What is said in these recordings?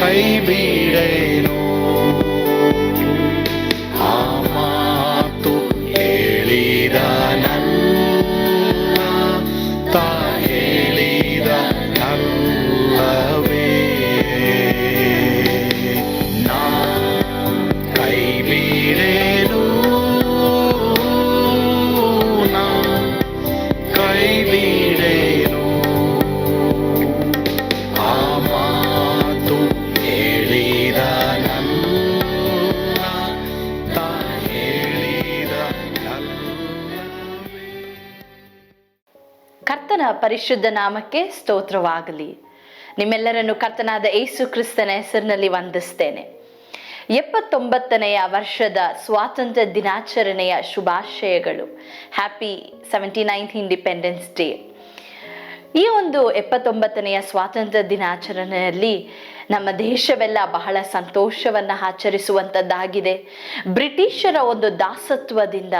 Baby. ಪರಿಶುದ್ಧ ನಾಮಕ್ಕೆ ಸ್ತೋತ್ರವಾಗಲಿ. ನಿಮ್ಮೆಲ್ಲರನ್ನು ಕರ್ತನಾದ ಏಸು ಕ್ರಿಸ್ತನ ಹೆಸರಿನಲ್ಲಿ ವಂದಿಸ್ತೇನೆ. ಎಪ್ಪತ್ತೊಂಬತ್ತನೆಯ ವರ್ಷದ ಸ್ವಾತಂತ್ರ್ಯ ದಿನಾಚರಣೆಯ ಶುಭಾಶಯಗಳು. Happy seventy ninth independence day ಈ ಒಂದು ಎಪ್ಪತ್ತೊಂಬತ್ತನೆಯ ಸ್ವಾತಂತ್ರ್ಯ ದಿನಾಚರಣೆಯಲ್ಲಿ ನಮ್ಮ ದೇಶವೆಲ್ಲ ಬಹಳ ಸಂತೋಷವನ್ನು ಆಚರಿಸುವಂಥದ್ದಾಗಿದೆ ಬ್ರಿಟಿಷರ ಒಂದು ದಾಸತ್ವದಿಂದ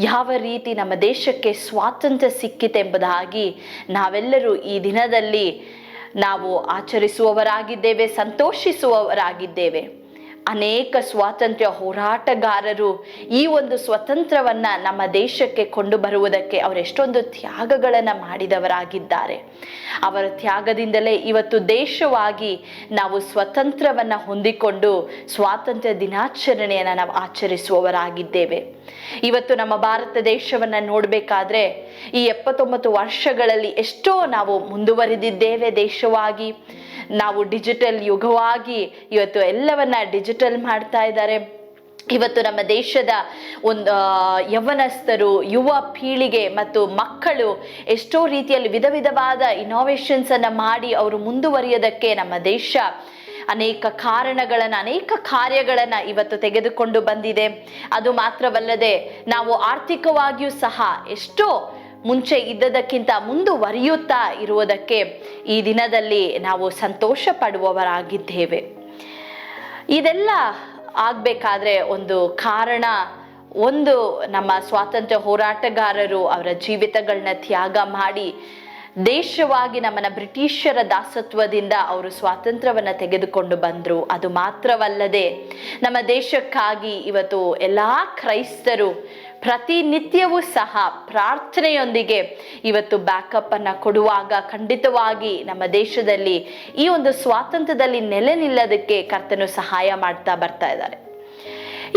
ಯಾವ ರೀತಿ ನಮ್ಮ ದೇಶಕ್ಕೆ ಸ್ವಾತಂತ್ರ್ಯ ಸಿಕ್ಕಿತೆಂಬುದಾಗಿ ನಾವೆಲ್ಲರೂ ಈ ದಿನದಲ್ಲಿ ನಾವು ಆಚರಿಸುವವರಾಗಿದ್ದೇವೆ ಸಂತೋಷಿಸುವವರಾಗಿದ್ದೇವೆ. ಅನೇಕ ಸ್ವಾತಂತ್ರ್ಯ ಹೋರಾಟಗಾರರು ಈ ಒಂದು ಸ್ವತಂತ್ರವನ್ನ ನಮ್ಮ ದೇಶಕ್ಕೆ ಕೊಂಡು ಬರುವುದಕ್ಕೆ ಅವರೆಷ್ಟೊಂದು ತ್ಯಾಗಗಳನ್ನು ಮಾಡಿದವರಾಗಿದ್ದಾರೆ. ಅವರ ತ್ಯಾಗದಿಂದಲೇ ಇವತ್ತು ದೇಶವಾಗಿ ನಾವು ಸ್ವತಂತ್ರವನ್ನು ಹೊಂದಿಕೊಂಡು ಸ್ವಾತಂತ್ರ್ಯ ದಿನಾಚರಣೆಯನ್ನು ನಾವು ಆಚರಿಸುವವರಾಗಿದ್ದೇವೆ. ಇವತ್ತು ನಮ್ಮ ಭಾರತ ದೇಶವನ್ನು ನೋಡಬೇಕಾದ್ರೆ ಈ ಎಪ್ಪತ್ತೊಂಬತ್ತು ವರ್ಷಗಳಲ್ಲಿ ಎಷ್ಟೋ ನಾವು ಮುಂದುವರಿದಿದ್ದೇವೆ ದೇಶವಾಗಿ. ನಾವು ಡಿಜಿಟಲ್ ಯುಗವಾಗಿ ಇವತ್ತು ಎಲ್ಲವನ್ನ ಡಿಜಿಟಲ್ ಮಾಡ್ತಾ ಇದ್ದಾರೆ. ಇವತ್ತು ನಮ್ಮ ದೇಶದ ಒಂದು ಯವನಸ್ಥರು, ಯುವ ಪೀಳಿಗೆ ಮತ್ತು ಮಕ್ಕಳು ಎಷ್ಟೋ ರೀತಿಯಲ್ಲಿ ವಿಧ ವಿಧವಾದ ಇನೋವೇಷನ್ಸ್ ಅನ್ನ ಮಾಡಿ ಅವರು ಮುಂದುವರಿಯೋದಕ್ಕೆ ನಮ್ಮ ದೇಶ ಅನೇಕ ಕಾರಣಗಳನ್ನು, ಅನೇಕ ಕಾರ್ಯಗಳನ್ನು ಇವತ್ತು ತೆಗೆದುಕೊಂಡು ಬಂದಿದೆ. ಅದು ಮಾತ್ರವಲ್ಲದೆ ನಾವು ಆರ್ಥಿಕವಾಗಿಯೂ ಸಹ ಎಷ್ಟೋ ಮುಂಚೆ ಇದ್ದದಕ್ಕಿಂತ ಮುಂದುವರಿಯುತ್ತಾ ಇರುವುದಕ್ಕೆ ಈ ದಿನದಲ್ಲಿ ನಾವು ಸಂತೋಷ ಪಡುವವರಾಗಿದ್ದೇವೆ ಇದೆಲ್ಲ ಆಗಬೇಕಾದ್ರೆ ಒಂದು ಕಾರಣ, ಒಂದು ನಮ್ಮ ಸ್ವಾತಂತ್ರ್ಯ ಹೋರಾಟಗಾರರು ಅವರ ಜೀವಿತಗಳನ್ನ ತ್ಯಾಗ ಮಾಡಿ ದೇಶವಾಗಿ ನಮ್ಮನ್ನ ಬ್ರಿಟಿಷರ ದಾಸತ್ವದಿಂದ ಅವರು ಸ್ವಾತಂತ್ರ್ಯವನ್ನು ತೆಗೆದುಕೊಂಡು ಬಂದರು. ಅದು ಮಾತ್ರವಲ್ಲದೆ ನಮ್ಮ ದೇಶಕ್ಕಾಗಿ ಇವತ್ತು ಎಲ್ಲ ಕ್ರೈಸ್ತರು ಪ್ರತಿನಿತ್ಯವೂ ಸಹ ಪ್ರಾರ್ಥನೆಯೊಂದಿಗೆ ಇವತ್ತು ಬ್ಯಾಕಪ್ ಅನ್ನ ಕೊಡುವಾಗ ಖಂಡಿತವಾಗಿ ನಮ್ಮ ದೇಶದಲ್ಲಿ ಈ ಒಂದು ಸ್ವಾತಂತ್ರ್ಯದಲ್ಲಿ ನೆಲೆ ನಿಲ್ಲೋದಕ್ಕೆ ಕರ್ತನು ಸಹಾಯ ಮಾಡ್ತಾ ಬರ್ತಾ ಇದ್ದಾರೆ.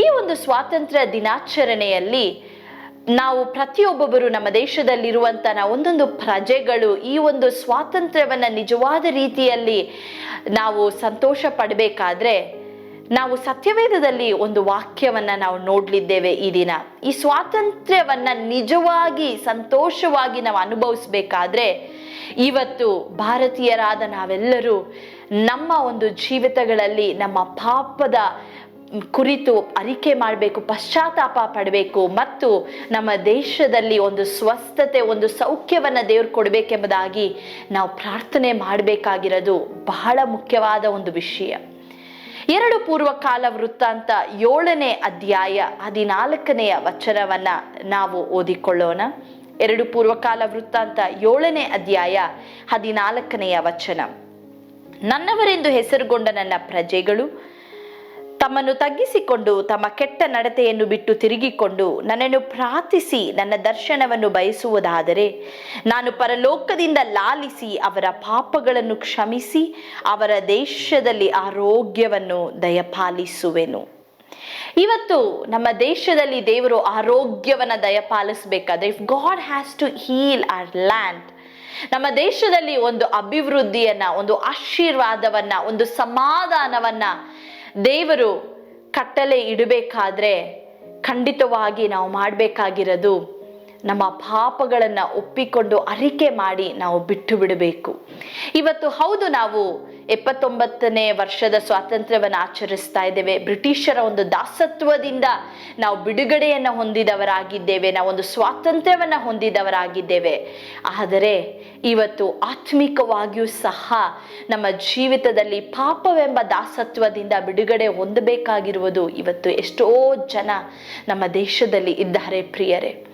ಈ ಒಂದು ಸ್ವಾತಂತ್ರ್ಯ ದಿನಾಚರಣೆಯಲ್ಲಿ ನಾವು ಪ್ರತಿಯೊಬ್ಬೊಬ್ಬರು ನಮ್ಮ ದೇಶದಲ್ಲಿರುವಂಥ ನಾವು ಒಂದೊಂದು ಪ್ರಜೆಗಳು ಈ ಒಂದು ಸ್ವಾತಂತ್ರ್ಯವನ್ನು ನಿಜವಾದ ರೀತಿಯಲ್ಲಿ ನಾವು ಸಂತೋಷ ಪಡಬೇಕಾದ್ರೆ ನಾವು ಸತ್ಯವೇದದಲ್ಲಿ ಒಂದು ವಾಕ್ಯವನ್ನ ನಾವು ನೋಡಲಿದ್ದೇವೆ ಈ ದಿನ. ಈ ಸ್ವಾತಂತ್ರ್ಯವನ್ನ ನಿಜವಾಗಿ, ಸಂತೋಷವಾಗಿ ನಾವು ಅನುಭವಿಸ್ಬೇಕಾದ್ರೆ ಇವತ್ತು ಭಾರತೀಯರಾದ ನಾವೆಲ್ಲರೂ ನಮ್ಮ ಒಂದು ಜೀವಿತಗಳಲ್ಲಿ ನಮ್ಮ ಪಾಪದ ಕುರಿತು ಅರಿಕೆ ಮಾಡಬೇಕು, ಪಶ್ಚಾತ್ತಾಪ ಪಡಬೇಕು ಮತ್ತು ನಮ್ಮ ದೇಶದಲ್ಲಿ ಒಂದು ಸ್ವಸ್ಥತೆ, ಒಂದು ಸೌಖ್ಯವನ್ನು ದೇವ್ರು ಕೊಡಬೇಕೆಂಬುದಾಗಿ ನಾವು ಪ್ರಾರ್ಥನೆ ಮಾಡಬೇಕಾಗಿರೋದು ಬಹಳ ಮುಖ್ಯವಾದ ಒಂದು ವಿಷಯ. ಎರಡು ಪೂರ್ವಕಾಲ ವೃತ್ತಾಂತ ಏಳನೇ ಅಧ್ಯಾಯ ಹದಿನಾಲ್ಕನೆಯ ವಚನವನ್ನ ನಾವು ಓದಿಕೊಳ್ಳೋಣ. ಎರಡು ಪೂರ್ವಕಾಲ ವೃತ್ತಾಂತ ಏಳನೇ ಅಧ್ಯಾಯ ಹದಿನಾಲ್ಕನೆಯ ವಚನ. ನನ್ನವರೆಂದು ಹೆಸರುಗೊಂಡ ನನ್ನ ಪ್ರಜೆಗಳು ತಮ್ಮನ್ನು ತಗ್ಗಿಸಿಕೊಂಡು ತಮ್ಮ ಕೆಟ್ಟ ನಡತೆಯನ್ನು ಬಿಟ್ಟು ತಿರುಗಿಕೊಂಡು ನನ್ನನ್ನು ಪ್ರಾರ್ಥಿಸಿ ನನ್ನ ದರ್ಶನವನ್ನು ಬಯಸುವುದಾದರೆ ನಾನು ಪರಲೋಕದಿಂದ ಲಾಲಿಸಿ ಅವರ ಪಾಪಗಳನ್ನು ಕ್ಷಮಿಸಿ ಅವರ ದೇಶದಲ್ಲಿ ಆರೋಗ್ಯವನ್ನು ದಯಪಾಲಿಸುವೆನು. ಇವತ್ತು ನಮ್ಮ ದೇಶದಲ್ಲಿ ದೇವರು ಆರೋಗ್ಯವನ್ನು ದಯಪಾಲಿಸಬೇಕಾದ್ರೆ if God has to heal our land ನಮ್ಮ ದೇಶದಲ್ಲಿ ಒಂದು ಅಭಿವೃದ್ಧಿಯನ್ನ, ಒಂದು ಆಶೀರ್ವಾದವನ್ನ, ಒಂದು ಸಮಾಧಾನವನ್ನ ದೇವರು ಕಟ್ಟಲೆ ಇಡಬೇಕಾದ್ರೆ ಖಂಡಿತವಾಗಿ ನಾವು ಮಾಡಬೇಕಾಗಿರೋದು ನಮ್ಮ ಪಾಪಗಳನ್ನು ಒಪ್ಪಿಕೊಂಡು ಅರಿಕೆ ಮಾಡಿ ನಾವು ಬಿಟ್ಟು ಬಿಡಬೇಕು. ಇವತ್ತು ಹೌದು ನಾವು ಎಪ್ಪತ್ತೊಂಬತ್ತನೇ ವರ್ಷದ ಸ್ವಾತಂತ್ರ್ಯವನ್ನು ಆಚರಿಸ್ತಾ ಇದ್ದೇವೆ. ಬ್ರಿಟಿಷರ ಒಂದು ದಾಸತ್ವದಿಂದ ನಾವು ಬಿಡುಗಡೆಯನ್ನು ಹೊಂದಿದವರಾಗಿದ್ದೇವೆ. ನಾವು ಒಂದು ಸ್ವಾತಂತ್ರ್ಯವನ್ನು ಹೊಂದಿದವರಾಗಿದ್ದೇವೆ. ಆದರೆ ಇವತ್ತು ಆತ್ಮಿಕವಾಗಿಯೂ ಸಹ ನಮ್ಮ ಜೀವಿತದಲ್ಲಿ ಪಾಪವೆಂಬ ದಾಸತ್ವದಿಂದ ಬಿಡುಗಡೆ ಹೊಂದಬೇಕಾಗಿರುವುದು ಇವತ್ತು ಎಷ್ಟೋ ಜನ ನಮ್ಮ ದೇಶದಲ್ಲಿ ಇದ್ದಾರೆ ಪ್ರಿಯರೇ.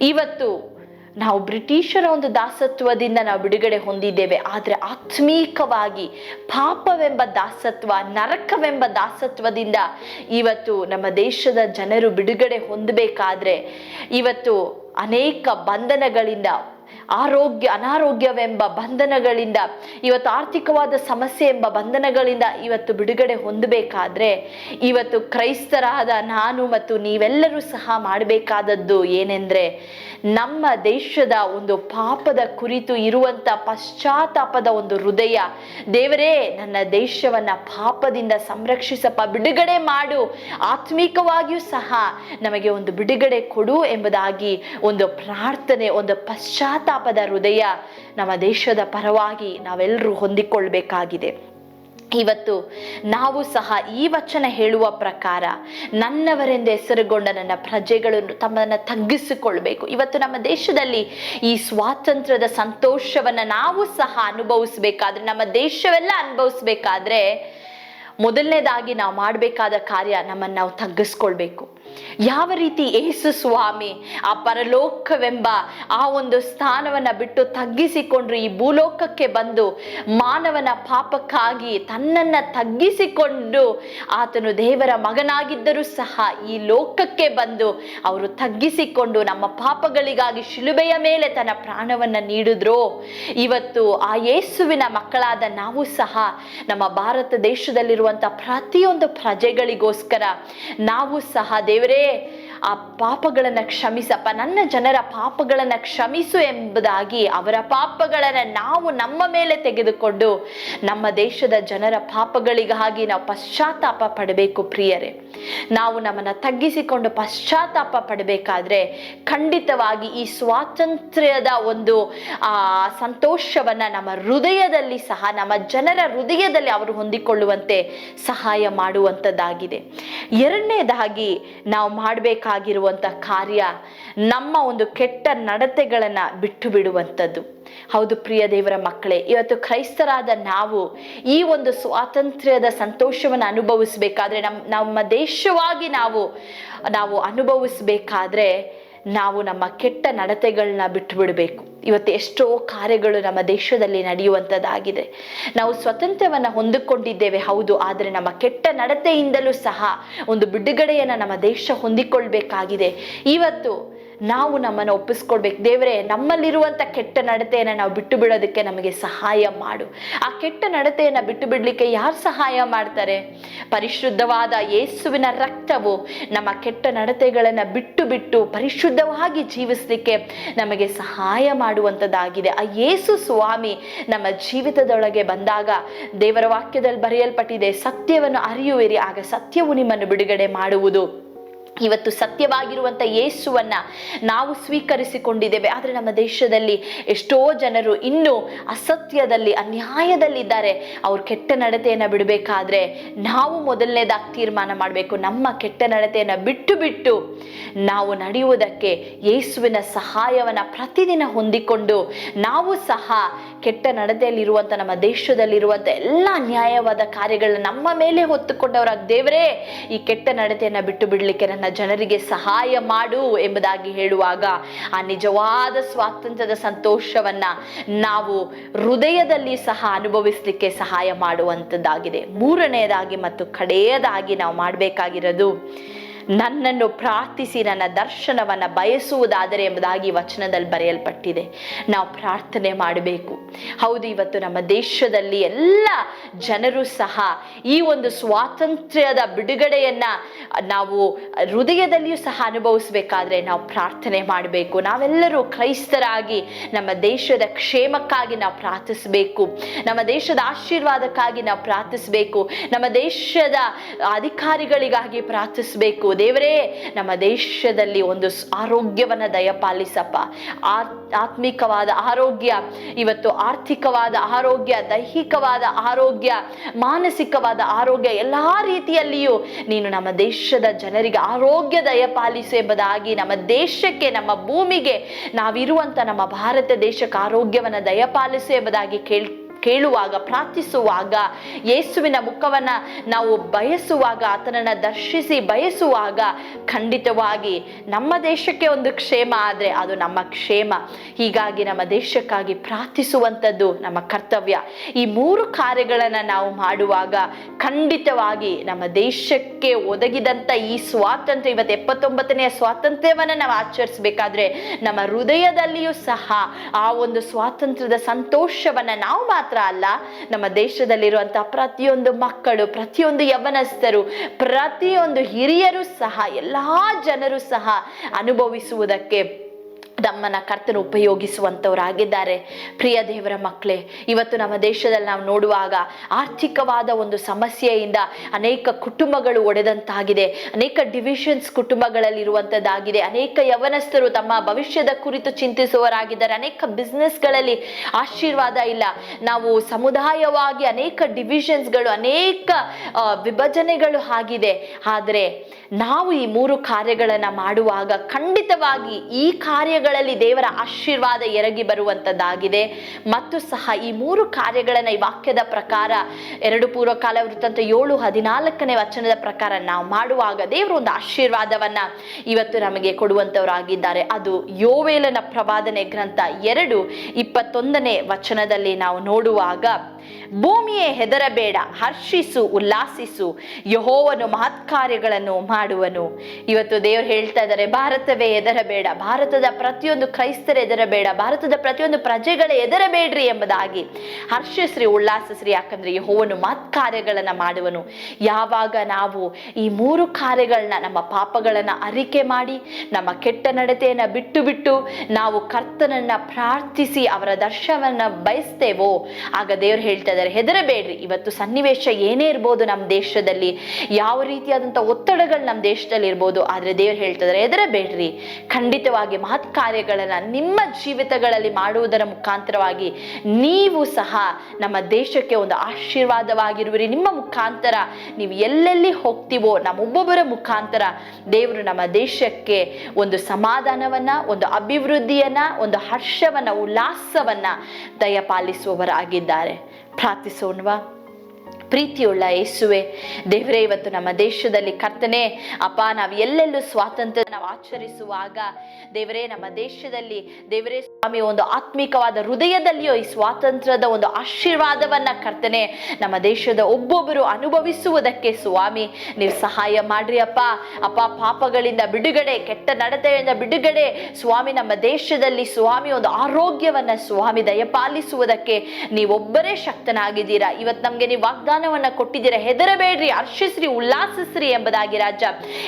ಇವತ್ತು ನಾವು ಬ್ರಿಟಿಷರ ಒಂದು ದಾಸತ್ವದಿಂದ ನಾವು ಬಿಡುಗಡೆ ಹೊಂದಿದ್ದೇವೆ, ಆದರೆ ಆತ್ಮೀಕವಾಗಿ ಪಾಪವೆಂಬ ದಾಸತ್ವ, ನರಕವೆಂಬ ದಾಸತ್ವದಿಂದ ಇವತ್ತು ನಮ್ಮ ದೇಶದ ಜನರು ಬಿಡುಗಡೆ ಹೊಂದಬೇಕಾದ್ರೆ, ಇವತ್ತು ಅನೇಕ ಬಂಧನಗಳಿಂದ ಆರೋಗ್ಯ ಅನಾರೋಗ್ಯವೆಂಬ ಬಂಧನಗಳಿಂದ, ಇವತ್ತು ಆರ್ಥಿಕವಾದ ಸಮಸ್ಯೆ ಎಂಬ ಬಂಧನಗಳಿಂದ ಇವತ್ತು ಬಿಡುಗಡೆ ಹೊಂದಬೇಕಾದ್ರೆ, ಇವತ್ತು ಕ್ರೈಸ್ತರಾದ ನಾನು ಮತ್ತು ನೀವೆಲ್ಲರೂ ಸಹ ಮಾಡಬೇಕಾದದ್ದು ಏನೆಂದ್ರೆ, ನಮ್ಮ ದೇಶದ ಒಂದು ಪಾಪದ ಕುರಿತು ಇರುವಂತ ಪಶ್ಚಾತ್ತಾಪದ ಒಂದು ಹೃದಯ, ದೇವರೇ, ನನ್ನ ದೇಶವನ್ನ ಪಾಪದಿಂದ ಸಂರಕ್ಷಿಸಪ್ಪ, ಬಿಡುಗಡೆ ಮಾಡು, ಆತ್ಮಿಕವಾಗಿಯೂ ಸಹ ನಮಗೆ ಒಂದು ಬಿಡುಗಡೆ ಕೊಡು ಎಂಬುದಾಗಿ ಒಂದು ಪ್ರಾರ್ಥನೆ, ಒಂದು ಪಶ್ಚಾತ್ತಾಪದ ಹೃದಯ ನಮ್ಮ ದೇಶದ ಪರವಾಗಿ ನಾವೆಲ್ಲರೂ ಹೊಂದಿಕೊಳ್ಬೇಕಾಗಿದೆ. ಇವತ್ತು ನಾವು ಸಹ ಈ ವಚನ ಹೇಳುವ ಪ್ರಕಾರ ನನ್ನವರೆಂದು ಹೆಸರುಗೊಂಡ ನನ್ನ ಪ್ರಜೆಗಳನ್ನು ತಮ್ಮನ್ನು ತಗ್ಗಿಸಿಕೊಳ್ಬೇಕು. ಇವತ್ತು ನಮ್ಮ ದೇಶದಲ್ಲಿ ಈ ಸ್ವಾತಂತ್ರ್ಯದ ಸಂತೋಷವನ್ನು ನಾವು ಸಹ ಅನುಭವಿಸ್ಬೇಕಾದ್ರೆ, ನಮ್ಮ ದೇಶವೆಲ್ಲ ಅನುಭವಿಸ್ಬೇಕಾದ್ರೆ ಮೊದಲನೇದಾಗಿ ನಾವು ಮಾಡಬೇಕಾದ ಕಾರ್ಯ ನಮ್ಮನ್ನು ನಾವು ತಗ್ಗಿಸ್ಕೊಳ್ಬೇಕು. ಯಾವ ರೀತಿ ಏಸು ಸ್ವಾಮಿ ಆ ಪರಲೋಕವೆಂಬ ಆ ಒಂದು ಸ್ಥಾನವನ್ನ ಬಿಟ್ಟು ತಗ್ಗಿಸಿಕೊಂಡ್ರು, ಈ ಭೂಲೋಕಕ್ಕೆ ಬಂದು ಮಾನವನ ಪಾಪಕ್ಕಾಗಿ ತನ್ನನ್ನ ತಗ್ಗಿಸಿಕೊಂಡು ಆತನು ದೇವರ ಮಗನಾಗಿದ್ದರೂ ಸಹ ಈ ಲೋಕಕ್ಕೆ ಬಂದು ಅವರು ತಗ್ಗಿಸಿಕೊಂಡು ನಮ್ಮ ಪಾಪಗಳಿಗಾಗಿ ಶಿಲುಬೆಯ ಮೇಲೆ ತನ್ನ ಪ್ರಾಣವನ್ನ ನೀಡಿದ್ರು. ಇವತ್ತು ಆ ಯೇಸುವಿನ ಮಕ್ಕಳಾದ ನಾವು ಸಹ ನಮ್ಮ ಭಾರತ ದೇಶದಲ್ಲಿರುವಂತಹ ಪ್ರತಿಯೊಂದು ಪ್ರಜೆಗಳಿಗೋಸ್ಕರ ನಾವು ಸಹ ದೇವರೇ Debre ಆ ಪಾಪಗಳನ್ನು ಕ್ಷಮಿಸಪ್ಪ, ನನ್ನ ಜನರ ಪಾಪಗಳನ್ನು ಕ್ಷಮಿಸು ಎಂಬುದಾಗಿ ಅವರ ಪಾಪಗಳನ್ನು ನಾವು ನಮ್ಮ ಮೇಲೆ ತೆಗೆದುಕೊಂಡು ನಮ್ಮ ದೇಶದ ಜನರ ಪಾಪಗಳಿಗಾಗಿ ನಾವು ಪಶ್ಚಾತ್ತಾಪ ಪಡಬೇಕು ಪ್ರಿಯರೇ. ನಾವು ನಮ್ಮನ್ನು ತಗ್ಗಿಸಿಕೊಂಡು ಪಶ್ಚಾತ್ತಾಪ ಪಡಬೇಕಾದ್ರೆ ಖಂಡಿತವಾಗಿ ಈ ಸ್ವಾತಂತ್ರ್ಯದ ಒಂದು, ಆ, ಸಂತೋಷವನ್ನ ನಮ್ಮ ಹೃದಯದಲ್ಲಿ ಸಹ, ನಮ್ಮ ಜನರ ಹೃದಯದಲ್ಲಿ ಅವರು ಹೊಂದಿಕೊಳ್ಳುವಂತೆ ಸಹಾಯ ಮಾಡುವಂಥದ್ದಾಗಿದೆ. ಎರಡನೇದಾಗಿ ನಾವು ಮಾಡಬೇಕಾಗಿರುವಂಥ ಕಾರ್ಯ ನಮ್ಮ ಒಂದು ಕೆಟ್ಟ ನಡತೆಗಳನ್ನು ಬಿಟ್ಟು ಬಿಡುವಂಥದ್ದು ಹೌದು ಪ್ರಿಯ ದೇವರ ಮಕ್ಕಳೇ, ಇವತ್ತು ಕ್ರೈಸ್ತರಾದ ನಾವು ಈ ಒಂದು ಸ್ವಾತಂತ್ರ್ಯದ ಸಂತೋಷವನ್ನು ಅನುಭವಿಸಬೇಕಾದ್ರೆ ನಮ್ಮ ನಮ್ಮ ದೇಶವಾಗಿ ನಾವು ನಾವು ಅನುಭವಿಸಬೇಕಾದ್ರೆ ನಾವು ನಮ್ಮ ಕೆಟ್ಟ ನಡತೆಗಳನ್ನ ಬಿಟ್ಟು ಬಿಡಬೇಕು ಇವತ್ತು ಎಷ್ಟೋ ಕಾರ್ಯಗಳು ನಮ್ಮ ದೇಶದಲ್ಲಿ ನಡೆಯುವಂಥದ್ದಾಗಿದೆ ನಾವು ಸ್ವತಂತ್ರವನ್ನು ಹೊಂದಿಕೊಂಡಿದ್ದೇವೆ, ಹೌದು. ಆದರೆ ನಮ್ಮ ಕೆಟ್ಟ ನಡತೆಯಿಂದಲೂ ಸಹ ಒಂದು ಬಿಡುಗಡೆಯನ್ನು ನಮ್ಮ ದೇಶ ಹೊಂದಿಕೊಳ್ಬೇಕಾಗಿದೆ. ಇವತ್ತು ನಾವು ನಮ್ಮನ್ನು ಒಪ್ಪಿಸ್ಕೊಳ್ಬೇಕು ದೇವರೇ, ನಮ್ಮಲ್ಲಿರುವಂಥ ಕೆಟ್ಟ ನಡತೆಯನ್ನು ನಾವು ಬಿಟ್ಟು ಬಿಡೋದಕ್ಕೆ ನಮಗೆ ಸಹಾಯ ಮಾಡು. ಆ ಕೆಟ್ಟ ನಡತೆಯನ್ನು ಬಿಟ್ಟು ಬಿಡಲಿಕ್ಕೆ ಯಾರು ಸಹಾಯ ಮಾಡ್ತಾರೆ? ಪರಿಶುದ್ಧವಾದ ಯೇಸುವಿನ ರಕ್ತವು ನಮ್ಮ ಕೆಟ್ಟ ನಡತೆಗಳನ್ನು ಬಿಟ್ಟು ಬಿಟ್ಟು ಪರಿಶುದ್ಧವಾಗಿ ಜೀವಿಸಲಿಕ್ಕೆ ನಮಗೆ ಸಹಾಯ ಮಾಡುವಂಥದ್ದಾಗಿದೆ. ಆ ಯೇಸು ಸ್ವಾಮಿ ನಮ್ಮ ಜೀವಿತದೊಳಗೆ ಬಂದಾಗ ದೇವರ ವಾಕ್ಯದಲ್ಲಿ ಬರೆಯಲ್ಪಟ್ಟಿದೆ, ಸತ್ಯವನ್ನು ಅರಿಯುವಿರಿ, ಆಗ ಸತ್ಯವು ನಿಮ್ಮನ್ನು ಬಿಡುಗಡೆ ಮಾಡುವುದು. ಇವತ್ತು ಸತ್ಯವಾಗಿರುವಂಥ ಯೇಸುವನ್ನ ನಾವು ಸ್ವೀಕರಿಸಿಕೊಂಡಿದ್ದೇವೆ. ಆದರೆ ನಮ್ಮ ದೇಶದಲ್ಲಿ ಎಷ್ಟೋ ಜನರು ಇನ್ನೂ ಅಸತ್ಯದಲ್ಲಿ, ಅನ್ಯಾಯದಲ್ಲಿದ್ದಾರೆ. ಅವ್ರ ಕೆಟ್ಟ ನಡತೆಯನ್ನು ಬಿಡಬೇಕಾದ್ರೆ ನಾವು ಮೊದಲನೇದಾಗಿ ತೀರ್ಮಾನ ಮಾಡಬೇಕು. ನಮ್ಮ ಕೆಟ್ಟ ನಡತೆಯನ್ನು ಬಿಟ್ಟು ಬಿಟ್ಟು ನಾವು ನಡೆಯುವುದಕ್ಕೆ ಯೇಸುವಿನ ಸಹಾಯವನ್ನು ಪ್ರತಿದಿನ ಹೊಂದಿಕೊಂಡು ನಾವು ಸಹ ಕೆಟ್ಟ ನಡತೆಯಲ್ಲಿರುವಂಥ ನಮ್ಮ ದೇಶದಲ್ಲಿರುವಂಥ ಎಲ್ಲ ಅನ್ಯಾಯವಾದ ಕಾರ್ಯಗಳನ್ನ ನಮ್ಮ ಮೇಲೆ ಹೊತ್ತುಕೊಂಡವರ ದೇವರೇ, ಈ ಕೆಟ್ಟ ನಡತೆಯನ್ನು ಬಿಟ್ಟು ಬಿಡಲಿಕ್ಕೆ ನನ್ನ ಜನರಿಗೆ ಸಹಾಯ ಮಾಡು ಎಂಬುದಾಗಿ ಹೇಳುವಾಗ ಆ ನಿಜವಾದ ಸ್ವಾತಂತ್ರ್ಯದ ಸಂತೋಷವನ್ನ ನಾವು ಹೃದಯದಲ್ಲಿ ಸಹ ಅನುಭವಿಸಲಿಕ್ಕೆ ಸಹಾಯ ಮಾಡುವಂಥದ್ದಾಗಿದೆ ಮೂರನೆಯದಾಗಿ ಮತ್ತು ಕಡೆಯದಾಗಿ ನಾವು ಮಾಡಬೇಕಾಗಿರೋದು ನನ್ನನ್ನು ಪ್ರಾರ್ಥಿಸಿ, ನನ್ನ ದರ್ಶನವನ್ನು ಬಯಸುವುದಾದರೆ ಎಂಬುದಾಗಿ ವಚನದಲ್ಲಿ ಬರೆಯಲ್ಪಟ್ಟಿದೆ. ನಾವು ಪ್ರಾರ್ಥನೆ ಮಾಡಬೇಕು. ಹೌದು, ಇವತ್ತು ನಮ್ಮ ದೇಶದಲ್ಲಿ ಎಲ್ಲ ಜನರು ಸಹ ಈ ಒಂದು ಸ್ವಾತಂತ್ರ್ಯದ ಬಿಡುಗಡೆಯನ್ನು ನಾವು ಹೃದಯದಲ್ಲಿಯೂ ಸಹ ಅನುಭವಿಸಬೇಕಾದ್ರೆ ನಾವು ಪ್ರಾರ್ಥನೆ ಮಾಡಬೇಕು. ನಾವೆಲ್ಲರೂ ಕ್ರೈಸ್ತರಾಗಿ ನಮ್ಮ ದೇಶದ ಕ್ಷೇಮಕ್ಕಾಗಿ ನಾವು ಪ್ರಾರ್ಥಿಸಬೇಕು. ನಮ್ಮ ದೇಶದ ಆಶೀರ್ವಾದಕ್ಕಾಗಿ ನಾವು ಪ್ರಾರ್ಥಿಸಬೇಕು. ನಮ್ಮ ದೇಶದ ಅಧಿಕಾರಿಗಳಿಗಾಗಿ ಪ್ರಾರ್ಥಿಸಬೇಕು. ದೇವರೇ, ನಮ್ಮ ದೇಶದಲ್ಲಿ ಒಂದು ಆರೋಗ್ಯವನ್ನ ದಯಪಾಲಿಸಪ್ಪ. ಆತ್ಮಿಕವಾದ ಆರೋಗ್ಯ, ಇವತ್ತು ಆರ್ಥಿಕವಾದ ಆರೋಗ್ಯ, ದೈಹಿಕವಾದ ಆರೋಗ್ಯ, ಮಾನಸಿಕವಾದ ಆರೋಗ್ಯ ಎಲ್ಲ ರೀತಿಯಲ್ಲಿಯೂ ನೀನು ನಮ್ಮ ದೇಶದ ಜನರಿಗೆ ಆರೋಗ್ಯ ದಯಪಾಲಿಸೆಂಬುದಾಗಿ ನಮ್ಮ ದೇಶಕ್ಕೆ, ನಮ್ಮ ಭೂಮಿಗೆ ನಾವಿರುವಂಥ ನಮ್ಮ ಭಾರತ ದೇಶಕ್ಕೆ ಆರೋಗ್ಯವನ್ನು ದಯಪಾಲಿಸೆಂಬುದಾಗಿ ಕೇಳ್ ಕೇಳುವಾಗ, ಪ್ರಾರ್ಥಿಸುವಾಗ, ಯೇಸುವಿನ ಮುಖವನ್ನ ನಾವು ಬಯಸುವಾಗ, ಆತನನ್ನ ದರ್ಶಿಸಿ ಬಯಸುವಾಗ ಖಂಡಿತವಾಗಿ ನಮ್ಮ ದೇಶಕ್ಕೆ ಒಂದು ಕ್ಷೇಮ, ಆದರೆ ಅದು ನಮ್ಮ ಕ್ಷೇಮ. ಹೀಗಾಗಿ ನಮ್ಮ ದೇಶಕ್ಕಾಗಿ ಪ್ರಾರ್ಥಿಸುವಂಥದ್ದು ನಮ್ಮ ಕರ್ತವ್ಯ. ಈ ಮೂರು ಕಾರ್ಯಗಳನ್ನು ನಾವು ಮಾಡುವಾಗ ಖಂಡಿತವಾಗಿ ನಮ್ಮ ದೇಶಕ್ಕೆ ಒದಗಿದಂಥ ಈ ಸ್ವಾತಂತ್ರ್ಯ, ಇವತ್ತು ಎಪ್ಪತ್ತೊಂಬತ್ತನೆಯ ಸ್ವಾತಂತ್ರ್ಯವನ್ನು ನಾವು ಆಚರಿಸಬೇಕಾದ್ರೆ ನಮ್ಮ ಹೃದಯದಲ್ಲಿಯೂ ಸಹ ಆ ಒಂದು ಸ್ವಾತಂತ್ರ್ಯದ ಸಂತೋಷವನ್ನ ನಾವು ಮಾತ್ರ ಅಲ್ಲ ನಮ್ಮ ದೇಶದಲ್ಲಿರುವಂತಹ ಪ್ರತಿಯೊಂದು ಮಕ್ಕಳು ಪ್ರತಿಯೊಂದು ಯವನಸ್ಥರು ಪ್ರತಿಯೊಂದು ಹಿರಿಯರು ಸಹ ಎಲ್ಲಾ ಜನರು ಸಹ ಅನುಭವಿಸುವುದಕ್ಕೆ ನಮ್ಮನ್ನ ಕರ್ತನು ಉಪಯೋಗಿಸುವಂಥವರಾಗಿದ್ದಾರೆ. ಪ್ರಿಯ ದೇವರ ಮಕ್ಕಳೇ, ಇವತ್ತು ನಮ್ಮ ದೇಶದಲ್ಲಿ ನಾವು ನೋಡುವಾಗ ಆರ್ಥಿಕವಾದ ಒಂದು ಸಮಸ್ಯೆಯಿಂದ ಅನೇಕ ಕುಟುಂಬಗಳು ಒಡೆದಂತಾಗಿದೆ. ಅನೇಕ ಡಿವಿಷನ್ಸ್ ಕುಟುಂಬಗಳಲ್ಲಿ ಇರುವಂಥದ್ದಾಗಿದೆ. ಅನೇಕ ಯವನಸ್ಥರು ತಮ್ಮ ಭವಿಷ್ಯದ ಕುರಿತು ಚಿಂತಿಸುವರಾಗಿದ್ದಾರೆ ಅನೇಕ ಬಿಸ್ನೆಸ್ಗಳಲ್ಲಿ ಆಶೀರ್ವಾದ ಇಲ್ಲ. ನಾವು ಸಮುದಾಯವಾಗಿ ಅನೇಕ ಡಿವಿಷನ್ಸ್ಗಳು ಅನೇಕ ವಿಭಜನೆಗಳು ಆಗಿದೆ. ಆದರೆ ನಾವು ಈ ಮೂರು ಕಾರ್ಯಗಳನ್ನು ಮಾಡುವಾಗ ಖಂಡಿತವಾಗಿ ಈ ಕಾರ್ಯಗಳಲ್ಲಿ ದೇವರ ಆಶೀರ್ವಾದ ಎರಗಿ ಬರುವಂಥದ್ದಾಗಿದೆ ಮತ್ತು ಸಹ ಈ ಮೂರು ಕಾರ್ಯಗಳನ್ನು ಈ ವಾಕ್ಯದ ಪ್ರಕಾರ ಎರಡು ಪೂರ್ವಕಾಲ ವೃತ್ತಂತ ಏಳು ಹದಿನಾಲ್ಕನೇ ವಚನದ ಪ್ರಕಾರ ನಾವು ಮಾಡುವಾಗ ದೇವರು ಒಂದು ಆಶೀರ್ವಾದವನ್ನ ಇವತ್ತು ನಮಗೆ ಕೊಡುವಂಥವರಾಗಿದ್ದಾರೆ ಅದು ಯೋವೇಲನ ಪ್ರವಾದನೆ ಗ್ರಂಥ ಎರಡು ಇಪ್ಪತ್ತೊಂದನೇ ವಚನದಲ್ಲಿ ನಾವು ನೋಡುವಾಗ ಭೂಮಿಯೇ ಹೆದರಬೇಡ, ಹರ್ಷಿಸು, ಉಲ್ಲಾಸಿಸು, ಯಹೋವನು ಮಹತ್ಕಾರ್ಯಗಳನ್ನು ಮಾಡುವನು. ಇವತ್ತು ದೇವರು ಹೇಳ್ತಾ ಇದ್ದಾರೆ, ಭಾರತವೇ ಹೆದರಬೇಡ, ಭಾರತದ ಪ್ರತಿಯೊಂದು ಕ್ರೈಸ್ತರ ಹೆದರಬೇಡ, ಭಾರತದ ಪ್ರತಿಯೊಂದು ಪ್ರಜೆಗಳೇ ಹೆದರಬೇಡ್ರಿ ಎಂಬುದಾಗಿ. ಹರ್ಷಿಸ್ರಿ, ಉಲ್ಲಾಸಿಸ್ರಿ, ಯಾಕಂದ್ರೆ ಯಹೋವನು ಮಹತ್ಕಾರ್ಯಗಳನ್ನ ಮಾಡುವನು. ಯಾವಾಗ ನಾವು ಈ ಮೂರು ಕಾರ್ಯಗಳನ್ನ, ನಮ್ಮ ಪಾಪಗಳನ್ನ ಅರಿಕೆ ಮಾಡಿ, ನಮ್ಮ ಕೆಟ್ಟ ನಡತೆಯನ್ನ ಬಿಟ್ಟು ಬಿಟ್ಟು ನಾವು ಕರ್ತನನ್ನ ಪ್ರಾರ್ಥಿಸಿ ಅವರ ದರ್ಶನವನ್ನ ಬಯಸ್ತೇವೋ, ಆಗ ದೇವ್ರು ಹೇಳ್ತಾ ಇದ್ದಾರೆ. ಹೆದರಬೇಡ್ರಿ. ಇವತ್ತು ಸನ್ನಿವೇಶ ಏನೇ ಇರ್ಬೋದು ನಮ್ಮ ದೇಶದಲ್ಲಿ, ಯಾವ ರೀತಿಯಾದಂಥ ಒತ್ತಡಗಳು ನಮ್ಮ ದೇಶದಲ್ಲಿ ಇರ್ಬೋದು, ಆದರೆ ದೇವರು ಹೇಳ್ತಾ ಇದ್ದಾರೆ, ಹೆದರಬೇಡ್ರಿ. ಖಂಡಿತವಾಗಿ ಮಹತ್ ಕಾರ್ಯಗಳನ್ನು ನಿಮ್ಮ ಜೀವಿತಗಳಲ್ಲಿ ಮಾಡುವುದರ ಮುಖಾಂತರವಾಗಿ ನೀವು ಸಹ ನಮ್ಮ ದೇಶಕ್ಕೆ ಒಂದು ಆಶೀರ್ವಾದವಾಗಿರುವಿರಿ. ನಿಮ್ಮ ಮುಖಾಂತರ ನೀವು ಎಲ್ಲೆಲ್ಲಿ ಹೋಗ್ತೀವೋ, ನಮ್ಮೊಬ್ಬೊಬ್ಬರ ಮುಖಾಂತರ ದೇವರು ನಮ್ಮ ದೇಶಕ್ಕೆ ಒಂದು ಸಮಾಧಾನವನ್ನ, ಒಂದು ಅಭಿವೃದ್ಧಿಯನ್ನ, ಒಂದು ಹರ್ಷವನ್ನ, ಉಲ್ಲಾಸವನ್ನ ದಯಪಾಲಿಸುವವರಾಗಿದ್ದಾರೆ. പ്രാർത്ഥിച്ചുകൊണ്ട് വാ ಪ್ರೀತಿಯುಳ್ಳ ಯೇಸುವೆ. ದೇವರೇ, ಇವತ್ತು ನಮ್ಮ ದೇಶದಲ್ಲಿ ಕರ್ತನೆ, ಅಪ್ಪ, ನಾವು ಎಲ್ಲೆಲ್ಲೂ ಸ್ವಾತಂತ್ರ್ಯ ನಾವು ಆಚರಿಸುವಾಗ, ದೇವರೇ, ನಮ್ಮ ದೇಶದಲ್ಲಿ, ದೇವರೇ ಸ್ವಾಮಿ, ಒಂದು ಆತ್ಮಿಕವಾದ ಹೃದಯದಲ್ಲಿಯೋ ಈ ಸ್ವಾತಂತ್ರ್ಯದ ಒಂದು ಆಶೀರ್ವಾದವನ್ನ ಕರ್ತನೆ, ನಮ್ಮ ದೇಶದ ಒಬ್ಬೊಬ್ಬರು ಅನುಭವಿಸುವುದಕ್ಕೆ ಸ್ವಾಮಿ, ನೀವು ಸಹಾಯ ಮಾಡ್ರಿ ಅಪ್ಪ. ಅಪ್ಪ, ಪಾಪಗಳಿಂದ ಬಿಡುಗಡೆ, ಕೆಟ್ಟ ನಡತೆಯಿಂದ ಬಿಡುಗಡೆ, ಸ್ವಾಮಿ, ನಮ್ಮ ದೇಶದಲ್ಲಿ ಸ್ವಾಮಿ, ಒಂದು ಆರೋಗ್ಯವನ್ನ ಸ್ವಾಮಿ ದಯಪಾಲಿಸುವುದಕ್ಕೆ ನೀವೊಬ್ಬರೇ ಶಕ್ತನಾಗಿದ್ದೀರಾ. ಇವತ್ತು ನಮಗೆ ನೀವು ವಾಗ್ದಾನವನ್ನ ಕೊಟ್ಟಿದ್ದೀರಾ? ಹೆದರಬೇಡ್ರಿ ಹರ್ಷಿಸ್ರಿ ಉಲ್ಲಾಸಿಸ್ರಿ ಎಂಬುದಾಗಿ ರಾಜ.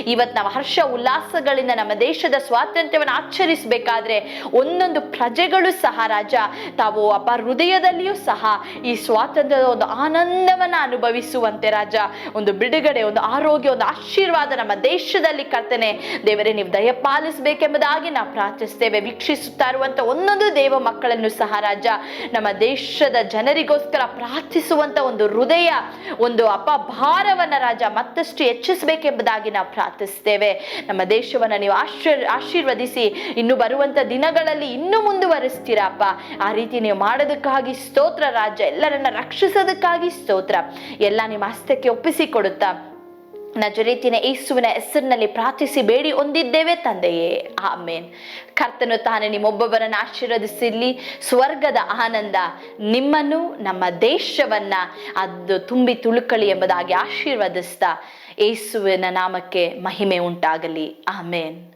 ಇವತ್ ನಾವು ಹರ್ಷ ಉಲ್ಲಾಸಗಳಿಂದ ನಮ್ಮ ದೇಶದ ಸ್ವಾತಂತ್ರ್ಯವನ್ನು ಆಚರಿಸಬೇಕಾದ್ರೆ ಒಂದೊಂದು ಪ್ರಜೆಗಳು ಸಹ ರಾಜ, ತಾವು ಅಪ ಹೃದಯದಲ್ಲಿಯೂ ಸಹ ಈ ಸ್ವಾತಂತ್ರ್ಯದ ಒಂದು ಆನಂದವನ್ನ ಅನುಭವಿಸುವಂತೆ ರಾಜ, ಒಂದು ಬಿಡುಗಡೆ, ಒಂದು ಆರೋಗ್ಯ, ಒಂದು ಆಶೀರ್ವಾದ ನಮ್ಮ ದೇಶದಲ್ಲಿ ಕರ್ತನೆ. ದೇವರೇ, ನೀವು ದಯಪಾಲಿಸಬೇಕೆಂಬುದಾಗಿ ನಾವು ಪ್ರಾರ್ಥಿಸ್ತೇವೆ. ವೀಕ್ಷಿಸುತ್ತಾ ಇರುವಂತ ಒಂದೊಂದು ದೇವ ಮಕ್ಕಳನ್ನು ಸಹ ರಾಜ, ನಮ್ಮ ದೇಶದ ಜನರಿಗೋಸ್ಕರ ಪ್ರಾರ್ಥಿಸುವಂತ ಒಂದು ಹೃದಯ ಒಂದು ಅಪ್ಪ ಭಾರವನ್ನ ರಾಜ ಮತ್ತಷ್ಟು ಹೆಚ್ಚಿಸಬೇಕೆಂಬುದಾಗಿ ನಾವು ಪ್ರಾರ್ಥಿಸ್ತೇವೆ ನಮ್ಮ ದೇಶವನ್ನ ನೀವು ಆಶೀರ್, ಆಶೀರ್ವದಿಸಿ, ಇನ್ನು ಬರುವಂತ ದಿನಗಳಲ್ಲಿ ಇನ್ನೂ ಮುಂದುವರಿಸ್ತೀರಪ್ಪ ಆ ರೀತಿ ನೀವು ಮಾಡೋದಕ್ಕಾಗಿ ಸ್ತೋತ್ರ, ರಾಜ ಎಲ್ಲರನ್ನ ರಕ್ಷಿಸೋದಕ್ಕಾಗಿ ಸ್ತೋತ್ರ. ಎಲ್ಲ ನಿಮ್ಮ ಹಸ್ತಕ್ಕೆ ಒಪ್ಪಿಸಿಕೊಡುತ್ತಾ ನಜರೇತಿನ ಯೇಸುವಿನ ಹೆಸರಿನಲ್ಲಿ ಪ್ರಾರ್ಥಿಸಿ ಬೇಡಿ ಹೊಂದಿದ್ದೇವೆ ತಂದೆಯೇ. ಆಮೇನ್. ಕರ್ತನು ತಾನೇ ನಿಮ್ಮೊಬ್ಬೊಬ್ಬರನ್ನು ಆಶೀರ್ವದಿಸಿರ್ಲಿ ಸ್ವರ್ಗದ ಆನಂದ ನಿಮ್ಮನ್ನು, ನಮ್ಮ ದೇಶವನ್ನ ಅದು ತುಂಬಿ ತುಳುಕಳಿ ಎಂಬುದಾಗಿ ಆಶೀರ್ವದಿಸ್ತಾ ಯೇಸುವಿನ ನಾಮಕ್ಕೆ ಮಹಿಮೆ ಉಂಟಾಗಲಿ. ಆಮೇನ್.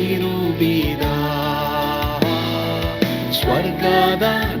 ಸ್ವರ್ಗದ ನಂದ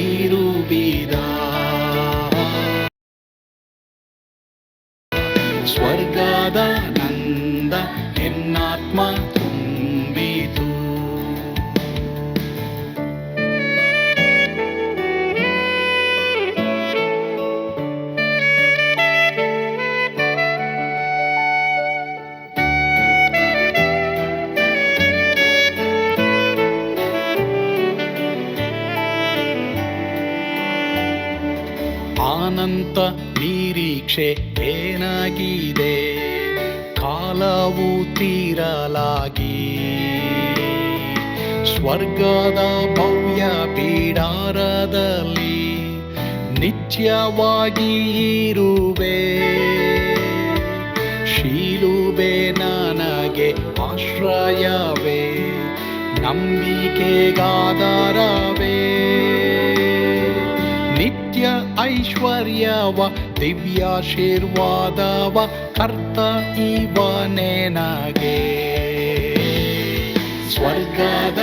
ನಿತ್ಯವಾಗಿ ಇರುವೆ. ಶೀಲುಬೆ ನನಗೆ ಆಶ್ರಯವೇ. ನಂಬಿಕೆಗಾದರವೇ. ನಿತ್ಯ ಐಶ್ವರ್ಯವ ದಿವ್ಯಾಶೀರ್ವಾದವ ಕರ್ತ ಇವನೇ ನಗೆ ಸ್ವರ್ಗದ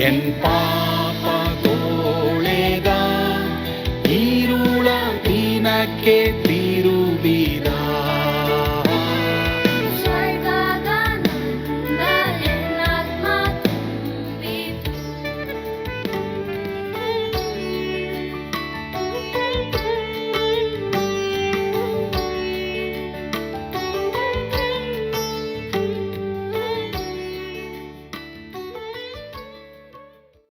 என் பா